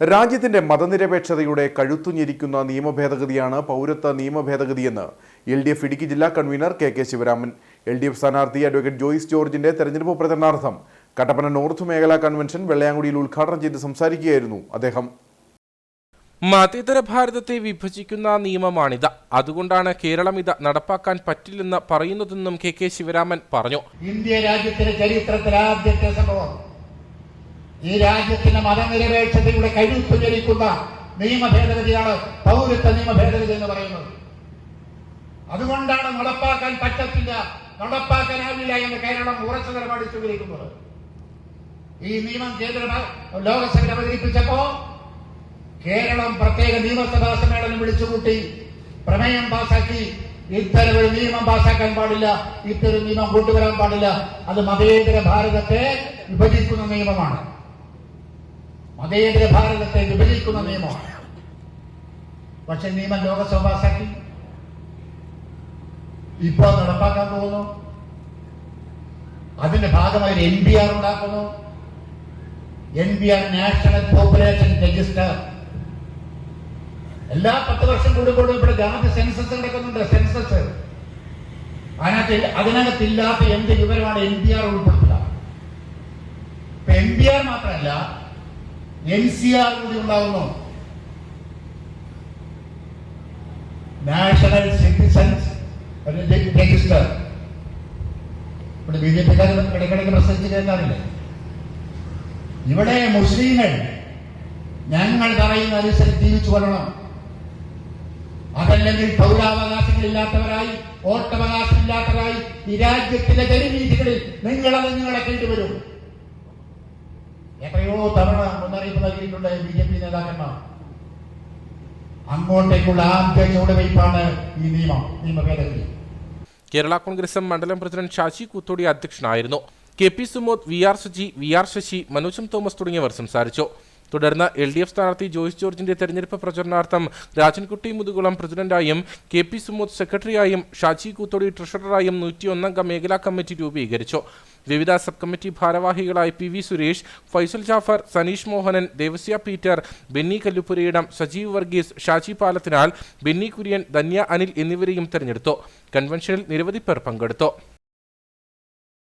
രാജ്യത്തിന്റെ മതനിരപേക്ഷതയുടെ കഴുത്തുഞ്ഞിരിക്കുന്ന നിയമഭേദഗതിയാണ് പൗരത്വ നിയമഭേദഗതിയെന്ന് എൽ ഡി എഫ് ഇടുക്കി ജില്ലാ convener K K Sivaraman. L D F സ്ഥാനാർത്ഥി അഡ്വക്കേറ്റ് ജോയിസ് ജോർജിന്റെ തെരഞ്ഞെടുപ്പ് പ്രചരണാർത്ഥം കട്ടപ്പന നോർത്ത് മേഖലാ കൺവെൻഷൻ വെള്ളയാങ്കുടിയിൽ ഉദ്ഘാടനം ചെയ്ത് സംസാരിക്കുകയായിരുന്നു അദ്ദേഹം. മതേതര ഭാരതത്തെ വിഭജിക്കുന്ന നിയമമാണിത്. അതുകൊണ്ടാണ് കേരളം ഇത് നടപ്പാക്കാൻ പറ്റില്ലെന്ന് പറയുന്നതെന്നും കെ കെ ശിവരാമൻ പറഞ്ഞു. ഇന്ത്യ രാജ്യത്തിന്റെ ചരിത്രത്തിലെ ആദ്യത്തെ സംഭവം ഈ രാജ്യത്തിന്റെ മതനിരപേക്ഷതയുടെ കഴുത്തു ജനിക്കുന്ന നിയമ ഭേദഗതിയാണ് പൗരത്വ നിയമ ഭേദഗതി എന്ന് പറയുന്നത്. അതുകൊണ്ടാണ് നടപ്പാക്കാൻ പറ്റത്തില്ല നടപ്പാക്കാനാവില്ല എന്ന് കേരളം ഉറച്ച നിലപാട് സ്വീകരിക്കുന്നത്. ഈ നിയമം കേന്ദ്ര ലോകസഭയിൽ അവതരിപ്പിച്ചപ്പോ കേരളം പ്രത്യേക നിയമസഭാ സമ്മേളനം വിളിച്ചുകൂട്ടി പ്രമേയം പാസാക്കി. ഇത്തരം ഒരു നിയമം പാസാക്കാൻ പാടില്ല ഇത്തരം നിയമം കൊണ്ടുവരാൻ പാടില്ല. അത് മതേതര ഭാരതത്തെ വിഭജിക്കുന്ന നിയമമാണ്. മതേതര ഭാരതത്തെ വിഭജിക്കുന്ന നിയമമാണ്. പക്ഷെ നിയമം ലോകസഭ പാസാക്കി ഇപ്പൊ നടപ്പാക്കാൻ പോകുന്നു. അതിന്റെ ഭാഗമായി ഒരു എൻ പി ആർ ഉണ്ടാക്കുന്നു. N P R national population register. എല്ലാ പത്ത് വർഷം കൂടുമ്പോഴും ഇവിടെ ജാതി സെൻസസ് നടക്കുന്നുണ്ട് സെൻസസ്. അതിനകത്ത് അതിനകത്തില്ലാത്ത എന്ത് വിവരമാണ് എൻ പി ആർ ഉൾപ്പെടുത്തുക? എൻ പി ആർ മാത്രമല്ല എൻ സി ആർ കൂടി ഉണ്ടാകുന്നു നാഷണൽ സിറ്റിസൺസ് രജിസ്റ്റർ ഇവിടെ ബി ജെ പിക്കാർ ഇടയ്ക്കിടയ്ക്ക് പ്രസംഗിച്ച് കേൾക്കാറില്ലേ? ഇവിടെ മുസ്ലിങ്ങൾ ഞങ്ങൾ പറയുന്ന അനുസരിച്ച് ജീവിച്ചു കൊള്ളണം. അതല്ലെങ്കിൽ പൗരാവകാശങ്ങളില്ലാത്തവരായി വോട്ടവകാശമില്ലാത്തവരായി ഈ രാജ്യത്തിന്റെ ജനവീഥികളിൽ നിങ്ങളത് നിങ്ങളെ കണ്ടുവരും. എത്രയോ തവണ മുന്നറിയിപ്പ് നൽകിയിട്ടുണ്ട് ബി ജെ പി നേതാക്കന്മാർ. അങ്ങോട്ടേക്കുള്ള ആദ്യ ചുവടുവയ്പ്പാണ് ഈ നിയമം നിയമഭേദഗതി. കേരള കോൺഗ്രസ് മണ്ഡലം പ്രസിഡന്റ് ഷാജി കൂത്തോടി അധ്യക്ഷനായിരുന്നു. K P Sumod V R Suji V R Sasi Manojam Thomas തുടങ്ങിയവർ സംസാരിച്ചു. തുടർന്ന് എൽ ഡി എഫ് സ്ഥാനാർത്ഥി ജോയിസ് ജോർജിന്റെ തെരഞ്ഞെടുപ്പ് പ്രചരണാർത്ഥം രാജൻകുട്ടി മുതുകുളം പ്രസിഡന്റായും കെ പി സുമോദ് സെക്രട്ടറിയായും ഷാജി കൂത്തോടി ട്രഷററായും നൂറ്റിയൊന്നംഗ മേഖലാ കമ്മിറ്റി രൂപീകരിച്ചു. വിവിധ സബ് കമ്മിറ്റി ഭാരവാഹികളായി P V Suresh Faisal Jafar Saneesh Mohanan Devasya Peter Benny Kallupurayidam Sajeev Varghese Shaji Palathinal Benny Kurian Dhanya Anil എന്നിവരെയും തെരഞ്ഞെടുത്തു. കൺവെൻഷനിൽ നിരവധി പേർ പങ്കെടുത്തു.